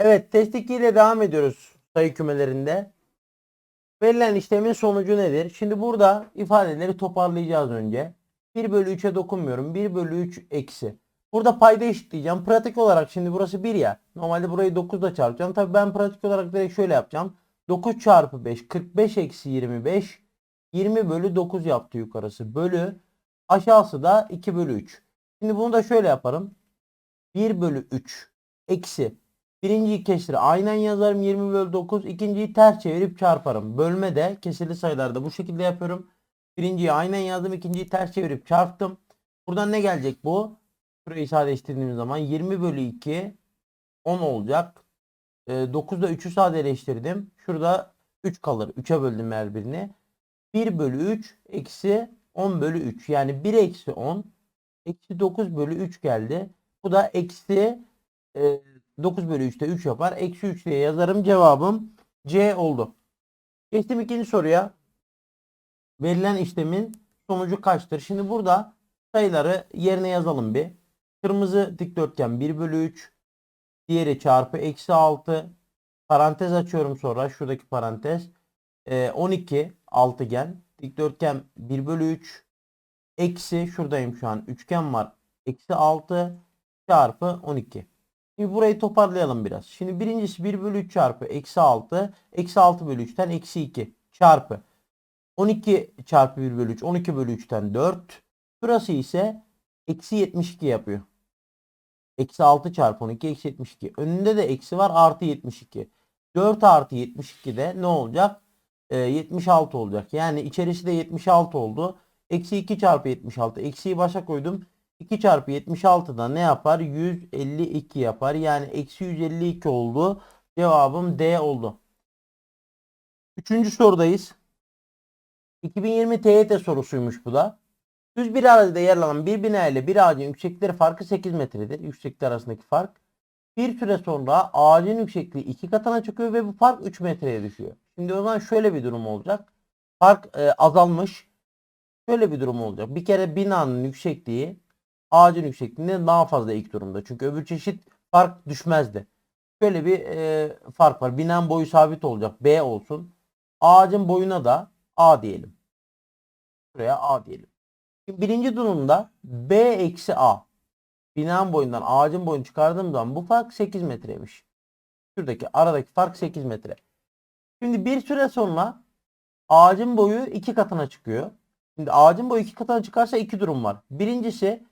Evet test 2 ile devam ediyoruz sayı kümelerinde. Verilen işlemin sonucu nedir? Şimdi burada ifadeleri toparlayacağız önce. 1 bölü 3'e dokunmuyorum. 1 bölü 3 eksi. Burada payda eşitleyeceğim. Pratik olarak şimdi burası 1 ya. Normalde burayı 9 ile çarpacağım. Tabii ben pratik olarak direkt şöyle yapacağım. 9 çarpı 5 45 eksi 25 20 bölü 9 yaptı yukarısı. Bölü aşağısı da 2 bölü 3. Şimdi bunu da şöyle yaparım. 1 bölü 3 eksi Birinciyi kesiri aynen yazarım 20 bölü 9. İkinciyi ters çevirip çarparım. Bölme de kesirli sayılarda bu şekilde yapıyorum. Birinciyi aynen yazdım. ikinciyi ters çevirip çarptım. Buradan ne gelecek bu? Şurayı sadeleştirdiğim zaman 20 bölü 2 10 olacak. E, 9'da 3'ü sadeleştirdim. Şurada 3 kalır. 3'e böldüm her birini. 1 bölü 3 eksi 10 bölü 3. Yani 1 eksi 10 eksi 9 bölü 3 geldi. Bu da eksi e, 9 bölü 3'te 3 yapar. Eksi 3 diye yazarım. Cevabım C oldu. Geçtim ikinci soruya. Verilen işlemin sonucu kaçtır? Şimdi burada sayıları yerine yazalım bir. Kırmızı dikdörtgen 1 bölü 3. Diğeri çarpı eksi 6. Parantez açıyorum sonra. Şuradaki parantez. Ee, 12 altıgen. Dikdörtgen 1 bölü 3. Eksi şuradayım şu an. Üçgen var. Eksi 6 çarpı 12. Şimdi burayı toparlayalım biraz. Şimdi birincisi 1 bölü 3 çarpı eksi 6. Eksi 6 bölü 3'ten eksi 2 çarpı. 12 çarpı 1 bölü 3 12 bölü 3'ten 4. Burası ise eksi 72 yapıyor. Eksi 6 çarpı 12 eksi 72. Önünde de eksi var artı 72. 4 artı 72 de ne olacak? Ee, 76 olacak. Yani içerisi de 76 oldu. Eksi 2 çarpı 76. Eksiyi başa koydum. 2 çarpı 76'da ne yapar? 152 yapar. Yani eksi 152 oldu. Cevabım D oldu. Üçüncü sorudayız. 2020 TYT sorusuymuş bu da. Düz bir arazide yer alan bir bina ile bir ağacın yükseklikleri farkı 8 metredir. Yükseklikler arasındaki fark. Bir süre sonra ağacın yüksekliği iki katına çıkıyor ve bu fark 3 metreye düşüyor. Şimdi o zaman şöyle bir durum olacak. Fark e, azalmış. Şöyle bir durum olacak. Bir kere binanın yüksekliği ağacın yüksekliğinden daha fazla ilk durumda. Çünkü öbür çeşit fark düşmezdi. Şöyle bir e, fark var. Binanın boyu sabit olacak. B olsun. Ağacın boyuna da A diyelim. Buraya A diyelim. Şimdi birinci durumda B eksi A. Binanın boyundan ağacın boyunu çıkardığım zaman bu fark 8 metreymiş. Şuradaki aradaki fark 8 metre. Şimdi bir süre sonra ağacın boyu iki katına çıkıyor. Şimdi ağacın boyu iki katına çıkarsa iki durum var. Birincisi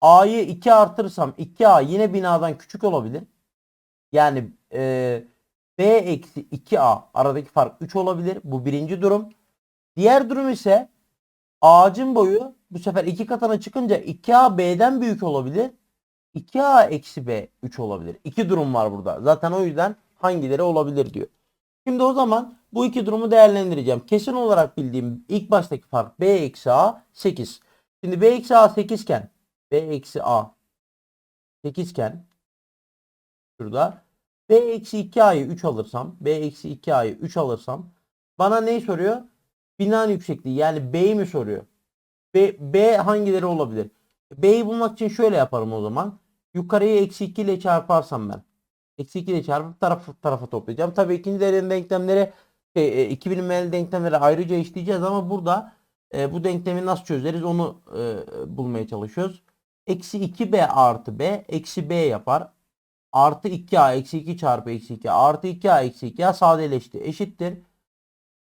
A'yı 2 artırsam 2A yine binadan küçük olabilir. Yani e, B eksi 2A aradaki fark 3 olabilir. Bu birinci durum. Diğer durum ise ağacın boyu bu sefer 2 katına çıkınca 2A B'den büyük olabilir. 2A eksi B 3 olabilir. İki durum var burada. Zaten o yüzden hangileri olabilir diyor. Şimdi o zaman bu iki durumu değerlendireceğim. Kesin olarak bildiğim ilk baştaki fark B eksi A 8. Şimdi B eksi A 8 iken B eksi A 8 iken şurada B eksi 2A'yı 3 alırsam B eksi 2A'yı 3 alırsam bana neyi soruyor? Binanın yüksekliği yani B'yi mi soruyor? B, B hangileri olabilir? B'yi bulmak için şöyle yaparım o zaman. Yukarıyı eksi 2 ile çarparsam ben. Eksi 2 ile çarpıp taraf, tarafa toplayacağım. Tabii ikinci derecenin denklemleri şey, e, iki bilinmeyen denklemleri ayrıca işleyeceğiz ama burada e, bu denklemi nasıl çözeriz onu e, bulmaya çalışıyoruz. Eksi 2b artı b eksi b yapar. Artı 2a eksi 2 çarpı eksi 2 artı 2a eksi 2a sadeleşti. Eşittir.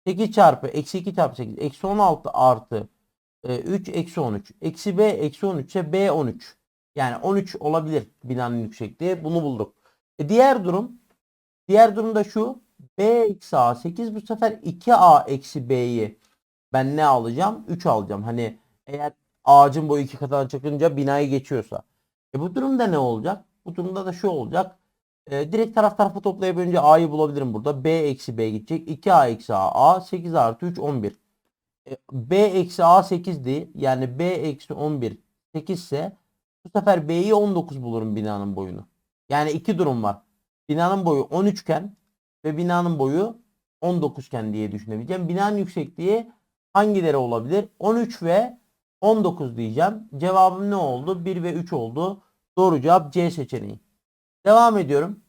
8 çarpı eksi 2 çarpı 8 eksi 16 artı e, 3 eksi 13. Eksi b eksi 13 ise b 13. Yani 13 olabilir binanın yüksekliği. Bunu bulduk. E diğer durum diğer durum da şu. b eksi a 8 bu sefer 2a eksi b'yi ben ne alacağım? 3 alacağım. Hani eğer ağacın boyu iki katına çıkınca binayı geçiyorsa. E bu durumda ne olacak? Bu durumda da şu olacak. E, direkt taraf tarafa toplayıp önce A'yı bulabilirim burada. B eksi B gidecek. 2A eksi A. A 8 artı 3 11. E, B eksi A 8'di. Yani B eksi 11 8 ise bu sefer B'yi 19 bulurum binanın boyunu. Yani iki durum var. Binanın boyu 13 iken ve binanın boyu 19 iken diye düşünebileceğim. Binanın yüksekliği hangileri olabilir? 13 ve 19 diyeceğim. Cevabım ne oldu? 1 ve 3 oldu. Doğru cevap C seçeneği. Devam ediyorum.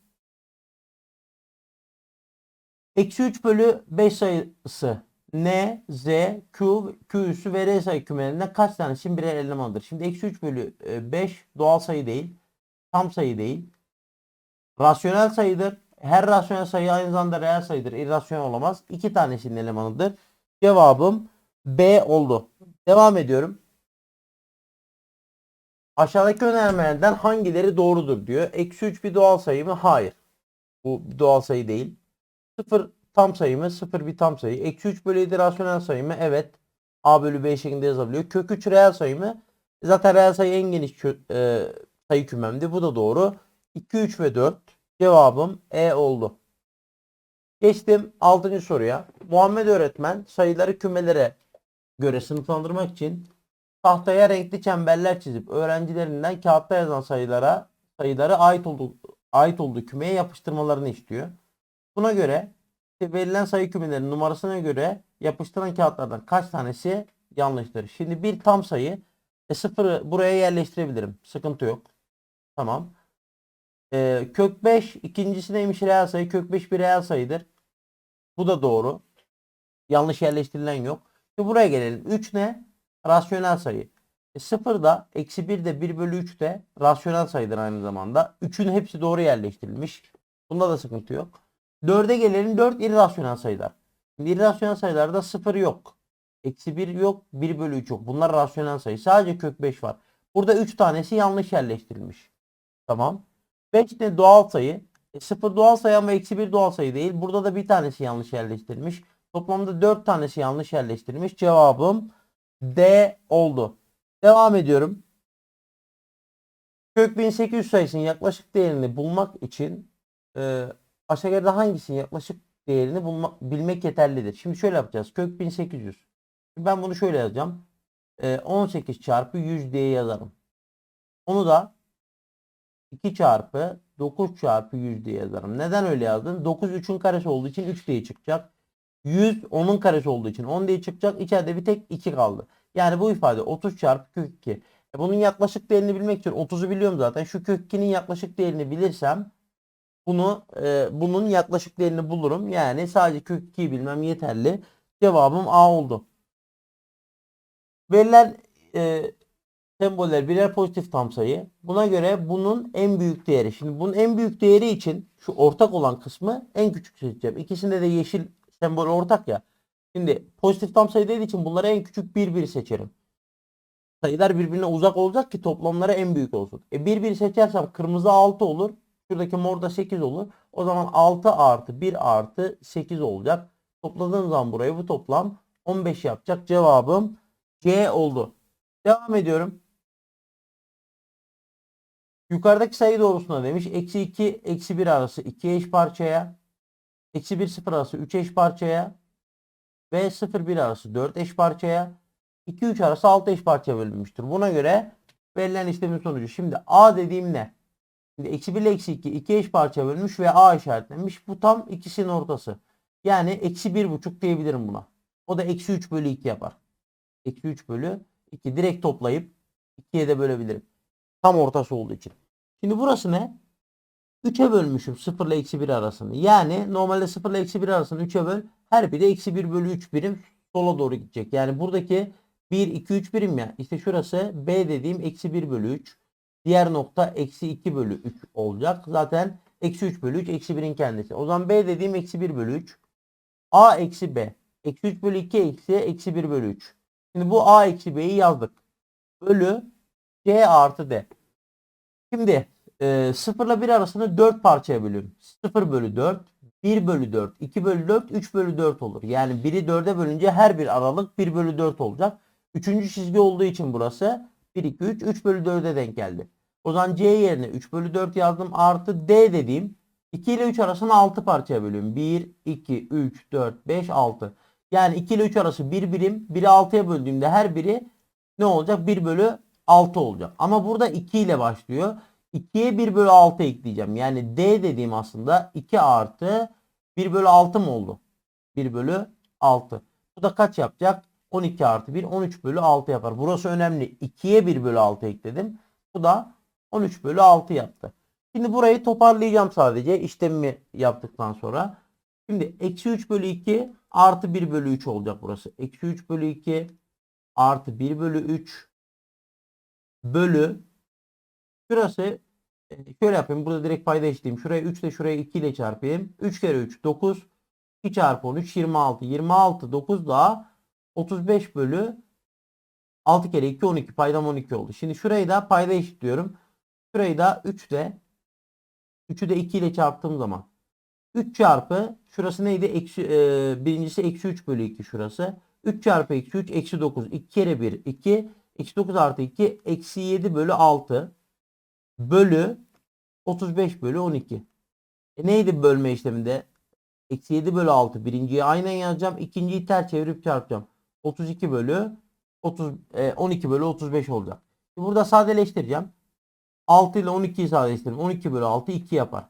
Eksi 3 bölü 5 sayısı N, Z, Q, Q üssü ve R sayı kümelerinden kaç tanesinin birer elemanıdır? Şimdi eksi 3 bölü e, 5 doğal sayı değil. Tam sayı değil. Rasyonel sayıdır. Her rasyonel sayı aynı zamanda reel sayıdır. İrrasyonel olamaz. İki tanesinin elemanıdır. Cevabım B oldu. Devam ediyorum. Aşağıdaki önermelerden hangileri doğrudur diyor. Eksi 3 bir doğal sayı mı? Hayır. Bu bir doğal sayı değil. 0 tam sayı mı? 0 bir tam sayı. Eksi 3 bölü 7 rasyonel sayı mı? Evet. A bölü B şeklinde yazabiliyor. Kök 3 reel sayı mı? Zaten reel sayı en geniş kö- e, sayı kümemdi. Bu da doğru. 2, 3 ve 4. Cevabım E oldu. Geçtim 6. soruya. Muhammed öğretmen sayıları kümelere göre sınıflandırmak için tahtaya renkli çemberler çizip öğrencilerinden kağıtta yazan sayılara sayıları ait olduğu ait olduğu kümeye yapıştırmalarını istiyor. Buna göre işte verilen sayı kümelerinin numarasına göre yapıştıran kağıtlardan kaç tanesi yanlıştır? Şimdi bir tam sayı e, sıfırı buraya yerleştirebilirim. Sıkıntı yok. Tamam. E, kök 5 ikincisi neymiş reel sayı. Kök 5 bir reel sayıdır. Bu da doğru. Yanlış yerleştirilen yok. Şimdi buraya gelelim. 3 ne? Rasyonel sayı. E, 0 da eksi 1 de 1 bölü 3 de rasyonel sayıdır aynı zamanda. 3'ün hepsi doğru yerleştirilmiş. Bunda da sıkıntı yok. 4'e gelelim. 4 irrasyonel sayılar. Şimdi irrasyonel sayılarda 0 yok. Eksi 1 yok. 1 bölü 3 yok. Bunlar rasyonel sayı. Sadece kök 5 var. Burada 3 tanesi yanlış yerleştirilmiş. Tamam. 5 ne doğal sayı. E, 0 doğal sayı ama eksi 1 doğal sayı değil. Burada da bir tanesi yanlış yerleştirilmiş. Toplamda 4 tanesi yanlış yerleştirilmiş. Cevabım D oldu. Devam ediyorum. Kök 1800 sayısının yaklaşık değerini bulmak için e, aşağıda hangisinin yaklaşık değerini bulmak, bilmek yeterlidir. Şimdi şöyle yapacağız. Kök 1800. Şimdi ben bunu şöyle yazacağım. E, 18 çarpı 100 diye yazarım. Onu da 2 çarpı 9 çarpı 100 diye yazarım. Neden öyle yazdım? 9 3'ün karesi olduğu için 3 diye çıkacak. 100 10'un karesi olduğu için 10 diye çıkacak. İçeride bir tek 2 kaldı. Yani bu ifade 30 çarpı kök 2. E bunun yaklaşık değerini bilmek için 30'u biliyorum zaten. Şu kök 2'nin yaklaşık değerini bilirsem bunu e, bunun yaklaşık değerini bulurum. Yani sadece kök 2'yi bilmem yeterli. Cevabım A oldu. Verilen e, semboller birer pozitif tam sayı. Buna göre bunun en büyük değeri. Şimdi bunun en büyük değeri için şu ortak olan kısmı en küçük seçeceğim. İkisinde de yeşil sembol ortak ya. Şimdi pozitif tam sayı dediği için bunları en küçük 1 1 seçerim. Sayılar birbirine uzak olacak ki toplamları en büyük olsun. E 1 1 seçersem kırmızı 6 olur. Şuradaki mor da 8 olur. O zaman 6 artı 1 artı 8 olacak. Topladığım zaman burayı bu toplam 15 yapacak. Cevabım C oldu. Devam ediyorum. Yukarıdaki sayı doğrusuna demiş. Eksi 2, eksi 1 arası 2 eş parçaya. Eksi 1, 0 arası 3 eş parçaya. Ve 0, 1 arası 4 eş parçaya. 2, 3 arası 6 eş parçaya bölünmüştür. Buna göre verilen işlemin sonucu. Şimdi A dediğim ne? Şimdi eksi 1 ile eksi 2 iki eş parçaya bölünmüş ve A işaretlenmiş. Bu tam ikisinin ortası. Yani eksi 1,5 diyebilirim buna. O da eksi 3 bölü 2 yapar. Eksi 3 bölü 2 direkt toplayıp 2'ye de bölebilirim. Tam ortası olduğu için. Şimdi burası ne? 3'e bölmüşüm 0 ile eksi 1 arasını. Yani normalde 0 ile eksi 1 arasını 3'e böl. Her biri eksi 1 bölü 3 birim sola doğru gidecek. Yani buradaki 1, 2, 3 birim ya. İşte şurası B dediğim eksi 1 bölü 3. Diğer nokta eksi 2 bölü 3 olacak. Zaten eksi 3 bölü 3 eksi 1'in kendisi. O zaman B dediğim eksi 1 bölü 3. A eksi B. Eksi 3 bölü 2 eksi eksi 1 bölü 3. Şimdi bu A eksi B'yi yazdık. Bölü C artı D. Şimdi e, 0 ile 1 arasını 4 parçaya bölüyorum. 0 bölü 4, 1 bölü 4, 2 bölü 4, 3 bölü 4 olur. Yani 1'i 4'e bölünce her bir aralık 1 bölü 4 olacak. Üçüncü çizgi olduğu için burası 1, 2, 3, 3 bölü 4'e denk geldi. O zaman C yerine 3 bölü 4 yazdım. Artı D dediğim 2 ile 3 arasını 6 parçaya bölüyorum. 1, 2, 3, 4, 5, 6. Yani 2 ile 3 arası 1 birim. 1'i 6'ya böldüğümde her biri ne olacak? 1 bölü 6 olacak. Ama burada 2 ile başlıyor. 2'ye 1 bölü 6 ekleyeceğim. Yani D dediğim aslında 2 artı 1 bölü 6 mı oldu? 1 bölü 6. Bu da kaç yapacak? 12 artı 1 13 bölü 6 yapar. Burası önemli. 2'ye 1 bölü 6 ekledim. Bu da 13 bölü 6 yaptı. Şimdi burayı toparlayacağım sadece işlemimi yaptıktan sonra. Şimdi eksi 3 bölü 2 artı 1 bölü 3 olacak burası. Eksi 3 bölü 2 artı 1 bölü 3 bölü şurası e, şöyle yapayım. Burada direkt payda eşitleyeyim. Şuraya 3 ile şuraya 2 ile çarpayım. 3 kere 3 9 2 çarpı 13 26. 26 9 daha 35 bölü 6 kere 2 12 paydam 12 oldu. Şimdi şurayı da payda eşitliyorum. Şurayı da 3 ile 3'ü de 2 ile çarptığım zaman 3 çarpı şurası neydi? Eksi, e, birincisi eksi 3 bölü 2 şurası. 3 çarpı eksi 3 eksi 9. 2 kere 1 2. Eksi 9 artı 2 eksi 7 bölü 6 bölü 35 bölü 12. E neydi bölme işleminde? Eksi 7 bölü 6. Birinciyi aynen yazacağım. ikinciyi ters çevirip çarpacağım. 32 bölü 30, e, 12 bölü 35 olacak. Şimdi burada sadeleştireceğim. 6 ile 12'yi sadeleştirdim. 12 bölü 6 2 yapar.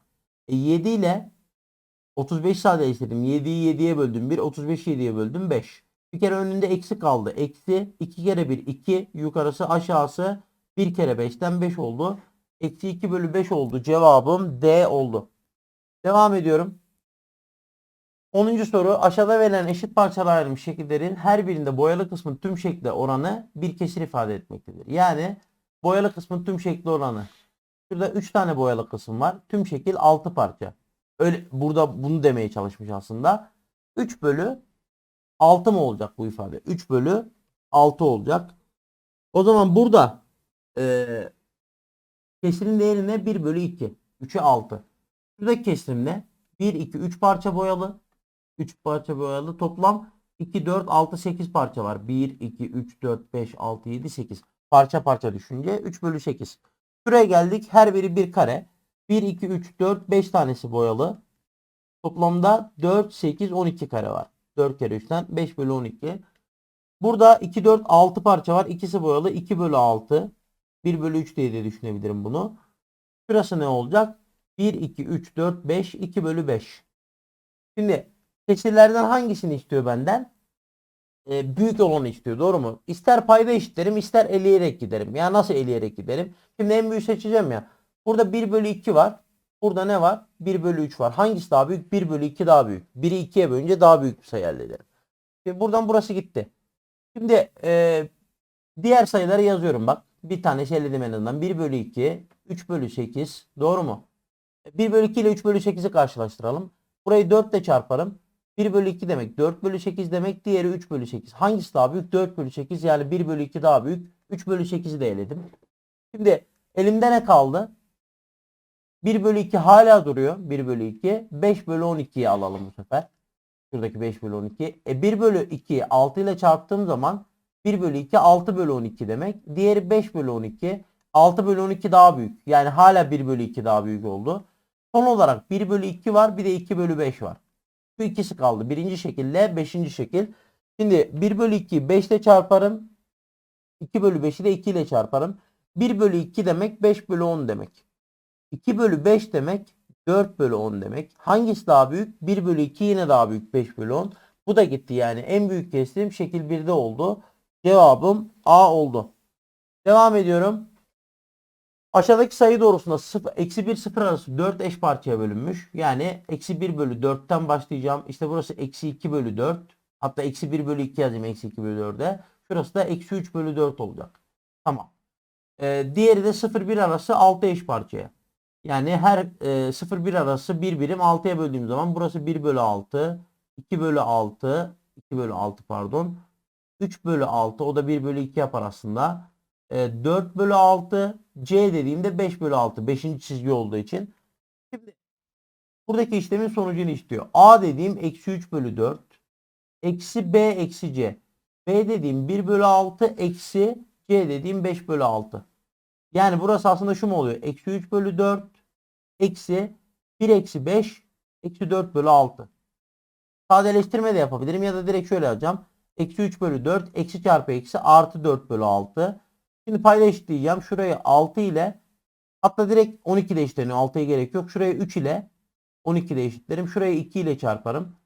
E 7 ile 35 sadeleştirdim. 7'yi 7'ye böldüm 1. 35'i 7'ye böldüm 5. Bir kere önünde eksi kaldı. Eksi 2 kere 1 2. Yukarısı aşağısı 1 kere 5'ten 5 oldu. Eksi 2 bölü 5 oldu. Cevabım D oldu. Devam ediyorum. 10. soru aşağıda verilen eşit parçalara ayrılmış şekillerin her birinde boyalı kısmın tüm şekli oranı bir kesir ifade etmektedir. Yani boyalı kısmın tüm şekli oranı. Şurada 3 tane boyalı kısım var. Tüm şekil 6 parça. Öyle burada bunu demeye çalışmış aslında. 3 bölü 6 mı olacak bu ifade? 3 bölü 6 olacak. O zaman burada eee kesirin değeri ne? 1 bölü 2. 3'e 6. Şuradaki kesirim ne? 1, 2, 3 parça boyalı. 3 parça boyalı. Toplam 2, 4, 6, 8 parça var. 1, 2, 3, 4, 5, 6, 7, 8. Parça parça düşünce 3 bölü 8. Şuraya geldik. Her biri bir kare. 1, 2, 3, 4, 5 tanesi boyalı. Toplamda 4, 8, 12 kare var. 4 kere 3'ten 5 bölü 12. Burada 2, 4, 6 parça var. İkisi boyalı. 2 bölü 6. 1 bölü 3 diye de düşünebilirim bunu. Şurası ne olacak? 1, 2, 3, 4, 5, 2 bölü 5. Şimdi kesirlerden hangisini istiyor benden? Ee, büyük olanı istiyor. Doğru mu? İster payda eşitlerim ister eleyerek giderim. Ya nasıl eleyerek giderim? Şimdi en büyük seçeceğim ya. Burada 1 bölü 2 var. Burada ne var? 1 bölü 3 var. Hangisi daha büyük? 1 bölü 2 daha büyük. 1'i 2'ye bölünce daha büyük bir sayı elde ederim. Şimdi buradan burası gitti. Şimdi e, diğer sayıları yazıyorum bak. Bir tane şey elledim en azından. 1 bölü 2, 3 bölü 8. Doğru mu? 1 bölü 2 ile 3 bölü 8'i karşılaştıralım. Burayı 4 ile çarparım. 1 bölü 2 demek 4 bölü 8 demek. Diğeri 3 bölü 8. Hangisi daha büyük? 4 bölü 8 yani 1 bölü 2 daha büyük. 3 bölü 8'i de eledim. Şimdi elimde ne kaldı? 1 bölü 2 hala duruyor. 1 bölü 2. 5 bölü 12'yi alalım bu sefer. Şuradaki 5 bölü 12. E 1 bölü 2'yi 6 ile çarptığım zaman 1 bölü 2 6 bölü 12 demek. Diğeri 5 bölü 12. 6 bölü 12 daha büyük. Yani hala 1 bölü 2 daha büyük oldu. Son olarak 1 bölü 2 var bir de 2 bölü 5 var. Şu ikisi kaldı. Birinci şekille beşinci şekil. Şimdi 1 bölü 2'yi 5 ile çarparım. 2 bölü 5'i de 2 ile çarparım. 1 bölü 2 demek 5 bölü 10 demek. 2 bölü 5 demek 4 bölü 10 demek. Hangisi daha büyük? 1 bölü 2 yine daha büyük 5 bölü 10. Bu da gitti yani. En büyük kestiğim şekil 1'de oldu. Cevabım A oldu. Devam ediyorum. Aşağıdaki sayı doğrusunda 0, eksi 1 0 arası 4 eş parçaya bölünmüş. Yani eksi 1 bölü 4'ten başlayacağım. İşte burası eksi 2 bölü 4. Hatta eksi 1 bölü 2 yazayım eksi 2 bölü 4'e. Şurası da eksi 3 bölü 4 olacak. Tamam. Ee, diğeri de 0-1 arası 6 eş parçaya. Yani her e, 0-1 arası 1 birim 6'ya böldüğüm zaman burası 1 bölü 6. 2 bölü 6. 2 bölü 6 pardon. 3 bölü 6 o da 1 bölü 2 yapar aslında. E, 4 bölü 6 C dediğimde 5 bölü 6. 5. çizgi olduğu için. Şimdi buradaki işlemin sonucunu istiyor. A dediğim eksi 3 bölü 4. Eksi B eksi C. B dediğim 1 bölü 6 eksi C dediğim 5 bölü 6. Yani burası aslında şu mu oluyor? Eksi 3 bölü 4 eksi 1 eksi 5 eksi 4 bölü 6. Sadeleştirme de yapabilirim ya da direkt şöyle yazacağım. Eksi 3 bölü 4 eksi çarpı eksi artı 4 bölü 6. Şimdi payda eşitleyeceğim. Şurayı 6 ile hatta direkt 12 ile eşitleniyor. 6'ya gerek yok. Şurayı 3 ile 12 ile eşitlerim. Şurayı 2 ile çarparım.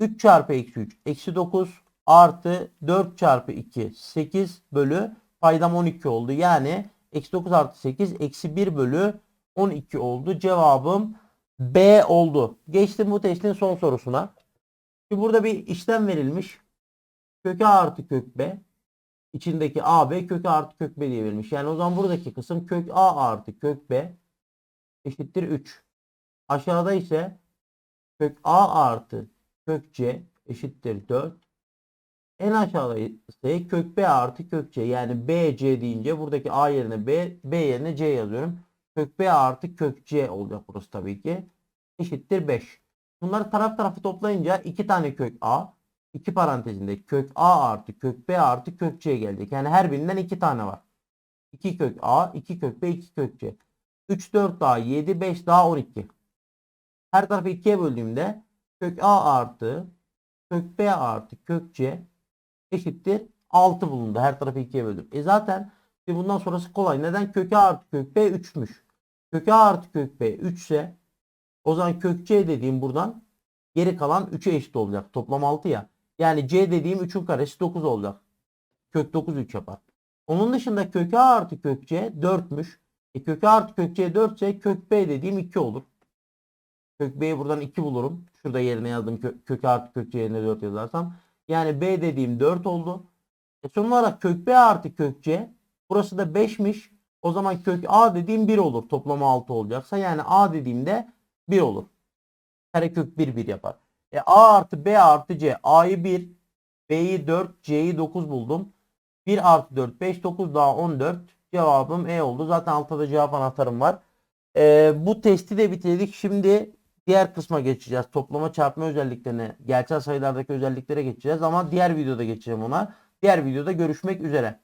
3 çarpı eksi 3 eksi 9 artı 4 çarpı 2 8 bölü paydam 12 oldu. Yani eksi 9 artı 8 eksi 1 bölü 12 oldu. Cevabım B oldu. Geçtim bu testin son sorusuna. Şimdi burada bir işlem verilmiş. Kök A artı kök B. İçindeki AB kök A artı kök B diye verilmiş. Yani o zaman buradaki kısım kök A artı kök B eşittir 3. Aşağıda ise kök A artı kök C eşittir 4. En aşağıda ise kök B artı kök C. Yani B C deyince buradaki A yerine B, B yerine C yazıyorum. Kök B artı kök C olacak burası tabii ki. Eşittir 5. Bunları taraf tarafı toplayınca 2 tane kök A. 2 parantezinde kök A artı kök B artı kök C gelecek. Yani her birinden 2 tane var. 2 kök A, 2 kök B, 2 kök C. 3, 4 daha 7, 5 daha 12. Her tarafı 2'ye böldüğümde kök A artı kök B artı kök C eşittir 6 bulundu. Her tarafı 2'ye böldüm. E zaten bundan sonrası kolay. Neden? Kök A artı kök B 3'müş. Kök A artı kök B 3 ise o zaman kök C dediğim buradan geri kalan 3'e eşit olacak. Toplam 6 ya. Yani C dediğim 3'ün karesi 9 olacak. Kök 9 3 yapar. Onun dışında kök A artı kök C 4'müş. E kök A artı kök C 4 ise kök B dediğim 2 olur. Kök B'yi buradan 2 bulurum. Şurada yerine yazdım kök, A artı kök C yerine 4 yazarsam. Yani B dediğim 4 oldu. E son olarak kök B artı kök C. Burası da 5'miş. O zaman kök A dediğim 1 olur. Toplamı 6 olacaksa. Yani A dediğimde 1 olur. Karekök 1 1 yapar. E A artı B artı C. A'yı 1, B'yi 4, C'yi 9 buldum. 1 artı 4, 5, 9 daha 14. Cevabım E oldu. Zaten altta da cevap anahtarım var. E, bu testi de bitirdik. Şimdi diğer kısma geçeceğiz. Toplama çarpma özelliklerine, gerçel sayılardaki özelliklere geçeceğiz. Ama diğer videoda geçeceğim ona. Diğer videoda görüşmek üzere.